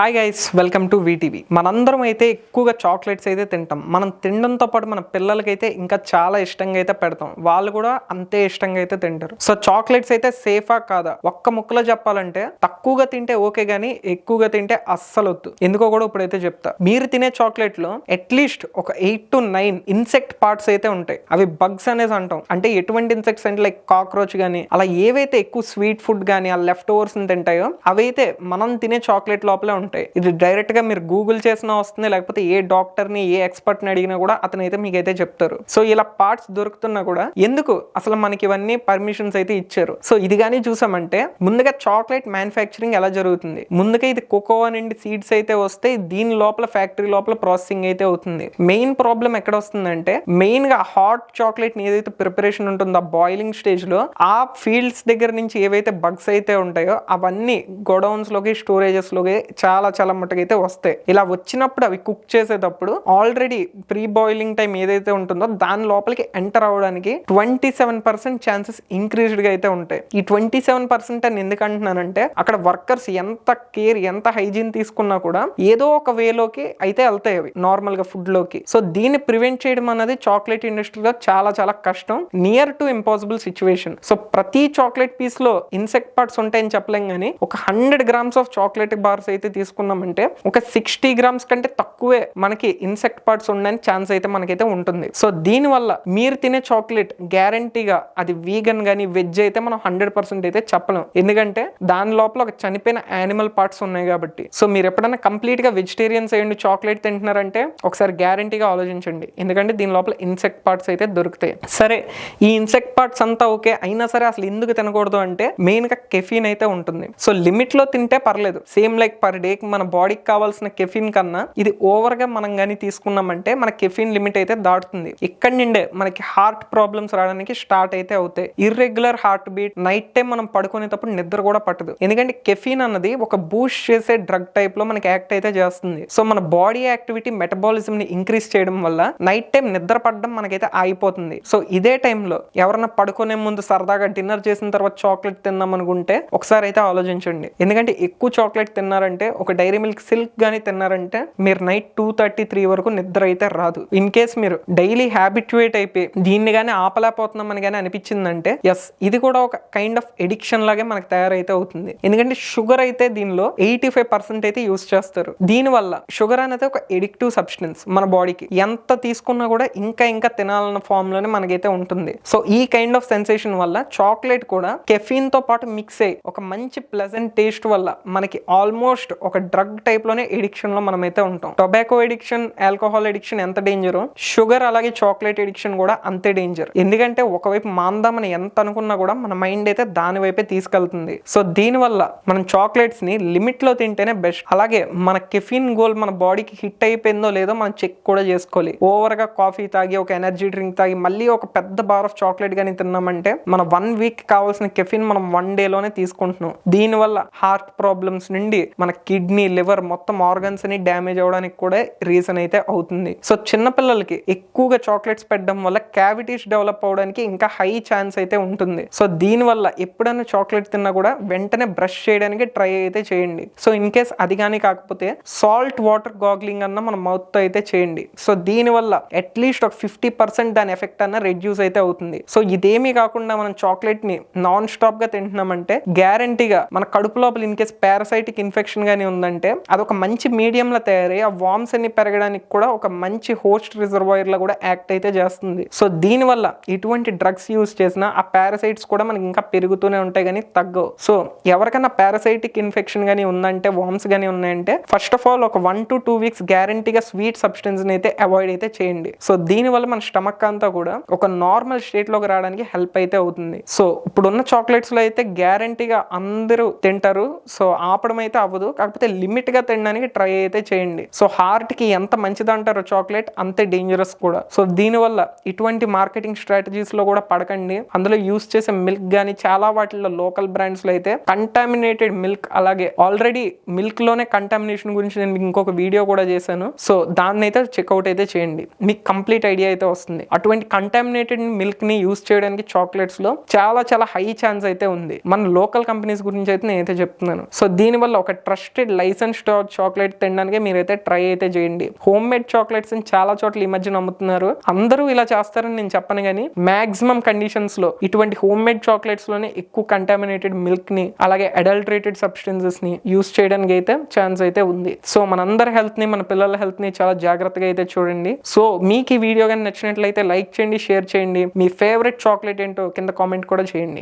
Hi guys welcome to VTV మనందరం అయితే ఎక్కువగా చాక్లెట్స్ అయితే తింటాం. మనం తినడంతో పాటు మన పిల్లలకైతే ఇంకా చాలా ఇష్టంగా అయితే పెడతాం. వాళ్ళు కూడా అంతే ఇష్టంగా అయితే తింటారు. సో చాక్లెట్స్ అయితే సేఫా కాదా? ఒక్క ముక్కలో చెప్పాలంటే తక్కువగా తింటే ఓకే కానీ ఎక్కువగా తింటే అస్సలు వద్దు ఎందుకో కూడా ఇప్పుడైతే చెప్తా. మీరు తినే చాక్లెట్లో అట్లీస్ట్ ఒక eight to nine insect parts అయితే ఉంటాయి. అవి బగ్స్ అనేసి అంటాం. అంటే ఎటువంటి ఇన్సెక్ట్స్ అంటే లైక్ కాక్రోచ్ కానీ అలా ఏవైతే ఎక్కువ స్వీట్ ఫుడ్ కానీ ఆ లెఫ్ట్ ఓవర్స్ని తింటాయో అవైతే మనం తినే చాక్లెట్ లోపలే ఉంటాయి. ఇది డైరెక్ట్గా మీరు గూగుల్ చేసినా వస్తుంది లేకపోతే ఏ డాక్టర్ని ఏ ఎక్స్పర్ట్ని అడిగినా కూడా అతను అయితే మీకైతే చెప్తారు. సో ఇలా పార్ట్స్ దొరుకుతున్నా కూడా ఎందుకు అసలు మనకి ఇవన్నీ పర్మిషన్స్ అయితే ఇచ్చారు? సో ఇది కానీ చూసామంటే ముందుగా చాక్లెట్ మ్యానుఫ్యాక్చరింగ్ ఎలా జరుగుతుంది? ముందుగా ఇది కోకోవా నుండి సీడ్స్ అయితే వస్తే దీని లోపల ఫ్యాక్టరీ లోపల ప్రాసెసింగ్ అయితే అవుతుంది. మెయిన్ ప్రాబ్లం ఎక్కడ వస్తుందంటే మెయిన్గా హాట్ చాక్లెట్ని ఏదైతే ప్రిపరేషన్ ఉంటుందో ఆ బాయిలింగ్ స్టేజ్లో ఆ ఫీల్డ్స్ దగ్గర నుంచి ఏవైతే బగ్స్ అయితే ఉంటాయో అవన్నీ గోడౌన్స్లోకి స్టోరేజెస్లోకి చాలా చాలా చాలా మటుకైతే వస్తాయి. ఇలా వచ్చినప్పుడు అవి కుక్ చేసేటప్పుడు ఆల్రెడీ ప్రీ బాయిలింగ్ టైం ఏదైతే ఉంటుందో దాని లోపలికి ఎంటర్ అవడానికి ట్వంటీ సెవెన్ పర్సెంట్ ఛాన్సెస్ ఇంక్రీజ్డ్గా అయితే ఉంటాయి. ఈ ట్వంటీ సెవెన్ పర్సెంట్ అని ఎందుకు అంటున్నానంటే అక్కడ వర్కర్స్ ఎంత కేర్ ఎంత హైజీన్ తీసుకున్నా కూడా ఏదో ఒక వేలోకి అయితే వెళ్తాయి అవి. నార్మల్గా ఫుడ్లోకి సో దీన్ని ప్రివెంట్ చేయడం అనేది చాక్లెట్ ఇండస్ట్రీలో చాలా చాలా కష్టం. Near to impossible situation. So ప్రతి చాక్లెట్ పీస్లో ఇన్సెక్ట్ పార్ట్స్ ఉంటాయని చెప్పలేం కానీ ఒక hundred grams of chocolate bars అయితే తీసుకున్నామంటే ఒక సిక్స్టీ గ్రామ్స్ కంటే తక్కువే మనకి ఇన్సెక్ట్ పార్ట్స్ ఉండడానికి ఛాన్స్ అయితే మనకైతే ఉంటుంది. సో దీనివల్ల మీరు తినే చాక్లెట్ గ్యారంటీగా అది వీగన్ కానీ వెజ్ అయితే మనం హండ్రెడ్ పర్సెంట్ అయితే చెప్పలేం. ఎందుకంటే దాని లోపల ఒక చనిపోయిన యానిమల్ పార్ట్స్ ఉన్నాయి కాబట్టి. సో మీరు ఎప్పుడైనా కంప్లీట్గా వెజిటేరియన్స్ అయ్యండి చాక్లెట్ తింటున్నారంటే ఒకసారి గ్యారంటీగా ఆలోచించండి. ఎందుకంటే దీని లోపల ఇన్సెక్ట్ పార్ట్స్ అయితే దొరుకుతాయి. సరే ఈ ఇన్సెక్ట్ పార్ట్స్ అంతా ఓకే. అయినా సరే అసలు ఎందుకు తినకూడదు అంటే మెయిన్గా కెఫీన్ అయితే ఉంటుంది. సో లిమిట్లో తింటే పర్లేదు. సేమ్ లైక్ పర్ డే మన బాడీకి కావాల్సిన కెఫిన్ కన్నా ఇది ఓవర్గా మనం కానీ తీసుకున్నామంటే మన కెఫిన్ లిమిట్ అయితే దాటుతుంది. ఇక్కడ నుండే మనకి హార్ట్ ప్రాబ్లమ్స్ రావడానికి స్టార్ట్ అయితే అవుతాయి. Irregular heart beat night time మనం పడుకునేటప్పుడు నిద్ర కూడా పట్టదు. ఎందుకంటే కెఫిన్ అన్నది ఒక బూస్ట్ చేసే డ్రగ్ టైప్లో మనకి యాక్ట్ అయితే చేస్తుంది. సో మన బాడీ యాక్టివిటీ మెటబాలిజం ని ఇంక్రీజ్ చేయడం వల్ల నైట్ టైం నిద్ర పడడం మనకైతే ఆగిపోతుంది. సో ఇదే టైంలో ఎవరైనా పడుకునే ముందు సరదాగా డిన్నర్ చేసిన తర్వాత చాక్లెట్ తిన్నాం అనుకుంటే ఒకసారి అయితే ఆలోచించండి. ఎందుకంటే ఎక్కువ చాక్లెట్ తిన్నారంటే ఒక డైరీ మిల్క్ సిల్క్ కానీ తిన్నారంటే మీరు నైట్ టూ థర్టీ త్రీ వరకు నిద్ర అయితే రాదు. ఇన్ కేస్ మీరు డైలీ హ్యాబిట్యుయేట్ అయిపోయి దీన్ని కానీ ఆపలేకపోతున్నామని కానీ అనిపించిందంటే ఎస్ ఇది కూడా ఒక కైండ్ ఆఫ్ ఎడిక్షన్ లాగే మనకు తయారైతే అవుతుంది. ఎందుకంటే షుగర్ అయితే దీనిలో ఎయిటీ ఫైవ్ పర్సెంట్ అయితే యూస్ చేస్తారు. దీనివల్ల షుగర్ అనేది ఒక ఎడిక్టివ్ సబ్స్టెన్స్ మన బాడీకి. ఎంత తీసుకున్నా కూడా ఇంకా ఇంకా తినాలన్న ఫామ్లోనే మనకైతే ఉంటుంది. సో ఈ కైండ్ ఆఫ్ సెన్సేషన్ వల్ల చాక్లెట్ కూడా కెఫీన్తో పాటు మిక్స్ అయ్యి ఒక మంచి ప్లెజెంట్ టేస్ట్ వల్ల మనకి ఆల్మోస్ట్ ఒక డ్రగ్ టైప్లోనే ఎడిక్షన్లో మనమైతే ఉంటాం. టొబాకో ఎడిక్షన్ ఆల్కహాల్ ఎడిక్షన్ ఎంత డేంజర్ షుగర్ అలాగే చాక్లెట్ ఎడిక్షన్ కూడా అంతే డేంజర్ ఎందుకంటే ఒకవైపు మాందామని ఎంత అనుకున్నా కూడా మన మైండ్ అయితే దాని వైపే తీసుకెళ్తుంది. సో దీని వల్ల మనం చాక్లెట్స్ని లిమిట్లో తింటేనే బెస్ట్ అలాగే మన కెఫిన్ గోల్ మన బాడీకి హిట్ అయిపోయిందో లేదో మనం చెక్ కూడా చేసుకోవాలి. ఓవర్గా కాఫీ తాగి ఒక ఎనర్జీ డ్రింక్ తాగి మళ్ళీ ఒక పెద్ద బార్ ఆఫ్ చాక్లెట్ కానీ తిన్నామంటే మన వన్ వీక్ కావాల్సిన కెఫిన్ మనం వన్ డే లోనే తీసుకుంటున్నాం. దీని వల్ల హార్ట్ ప్రాబ్లమ్స్ నుండి మన కిడ్నీ కిడ్నీ లివర్ మొత్తం ఆర్గన్స్ని డ్యామేజ్ అవడానికి కూడా రీజన్ అయితే అవుతుంది. సో చిన్న పిల్లలకి ఎక్కువగా చాక్లెట్స్ పెట్టడం వల్ల క్యావిటీస్ డెవలప్ అవడానికి ఇంకా హై ఛాన్స్ అయితే ఉంటుంది. సో దీని వల్ల ఎప్పుడైనా చాక్లెట్ తిన్నా కూడా వెంటనే బ్రష్ చేయడానికి ట్రై అయితే చేయండి. సో ఇన్ కేస్ అది కానీ కాకపోతే సాల్ట్ వాటర్ గాగ్లింగ్ అన్న మన మౌత్ అయితే చేయండి. సో దీని వల్ల అట్లీస్ట్ ఒక ఫిఫ్టీ పర్సెంట్ దాని ఎఫెక్ట్ అన్న రెడ్యూస్ అయితే అవుతుంది. సో ఇదేమీ కాకుండా మనం చాక్లెట్ని నాన్ స్టాప్గా తింటున్నామంటే గ్యారంటీగా మన కడుపు లోపల ఇన్ కేస్ పారాసైటిక్ ఇన్ఫెక్షన్ కానీ ఉందంటే అదొక మంచి మీడియంలో తయారై ఆ వామ్స్ అన్ని పెరగడానికి కూడా ఒక మంచి హోస్ట్ రిజర్వాయర్లో కూడా యాక్ట్ అయితే చేస్తుంది. సో దీని వల్ల ఇటువంటి డ్రగ్స్ యూస్ చేసినా ఆ పారాసైట్స్ కూడా మనకి ఇంకా పెరుగుతూనే ఉంటాయి కానీ తగ్గవు. సో ఎవరికైనా పారాసైటిక్ ఇన్ఫెక్షన్ కానీ ఉందంటే వామ్స్ కానీ ఉన్నాయంటే ఫస్ట్ ఆఫ్ ఆల్ ఒక వన్ టు టూ వీక్స్ గ్యారంటీగా స్వీట్ సబ్స్టెన్స్ అయితే అవాయిడ్ అయితే చేయండి. సో దీని వల్ల మన స్టమక్ అంతా కూడా ఒక నార్మల్ స్టేట్లోకి రావడానికి హెల్ప్ అయితే అవుతుంది. సో ఇప్పుడున్న చాక్లెట్స్లో అయితే గ్యారంటీగా అందరూ తింటారు. సో ఆపడం అయితే అవ్వదు. కాకపోతే కాకపోతే లిమిట్గా తినడానికి ట్రై అయితే చేయండి. సో హార్ట్కి ఎంత మంచిది అంటారో చాక్లెట్ అంతే డేంజరస్ కూడా. సో దీనివల్ల ఇటువంటి మార్కెటింగ్ స్ట్రాటజీస్లో కూడా పడకండి. అందులో యూస్ చేసే మిల్క్ కానీ చాలా వాటిల్లో లోకల్ బ్రాండ్స్లో అయితే కంటామినేటెడ్ మిల్క్ అలాగే ఆల్రెడీ మిల్క్లోనే కంటామినేషన్ గురించి నేను ఇంకొక వీడియో కూడా చేశాను. సో దాన్ని అయితే చెక్అవుట్ అయితే చేయండి. మీకు కంప్లీట్ ఐడియా అయితే వస్తుంది. అటువంటి కంటామినేటెడ్ మిల్క్ని యూస్ చేయడానికి చాక్లెట్స్లో చాలా చాలా హై ఛాన్స్ అయితే ఉంది. మన లోకల్ కంపెనీస్ గురించి అయితే నేనైతే చెప్తున్నాను. సో దీని వల్ల ఒక ట్రస్టెడ్ లైసెన్స్ చాక్లెట్ తినడానికి మీరైతే ట్రై అయితే చేయండి. హోమ్ మేడ్ చాక్లెట్స్ చాలా చోట్ల ఈ మధ్య నమ్ముతున్నారు. అందరూ ఇలా చేస్తారని నేను చెప్పను కానీ మాక్సిమం కండిషన్స్లో ఇటువంటి హోమ్ మేడ్ చాక్లెట్స్లోనే ఎక్కువ కంటామినేటెడ్ మిల్క్ని అలాగే అడల్టరేటెడ్ సబ్స్టెన్సెస్ని యూస్ చేయడానికి అయితే ఛాన్స్ అయితే ఉంది. సో మనందరి హెల్త్ని మన పిల్లల హెల్త్ని చాలా జాగ్రత్తగా అయితే చూడండి. సో మీకు ఈ వీడియో కానీ నచ్చినట్లయితే లైక్ చేయండి షేర్ చేయండి. మీ ఫేవరెట్ చాక్లెట్ ఏంటో కింద కామెంట్ కూడా చేయండి.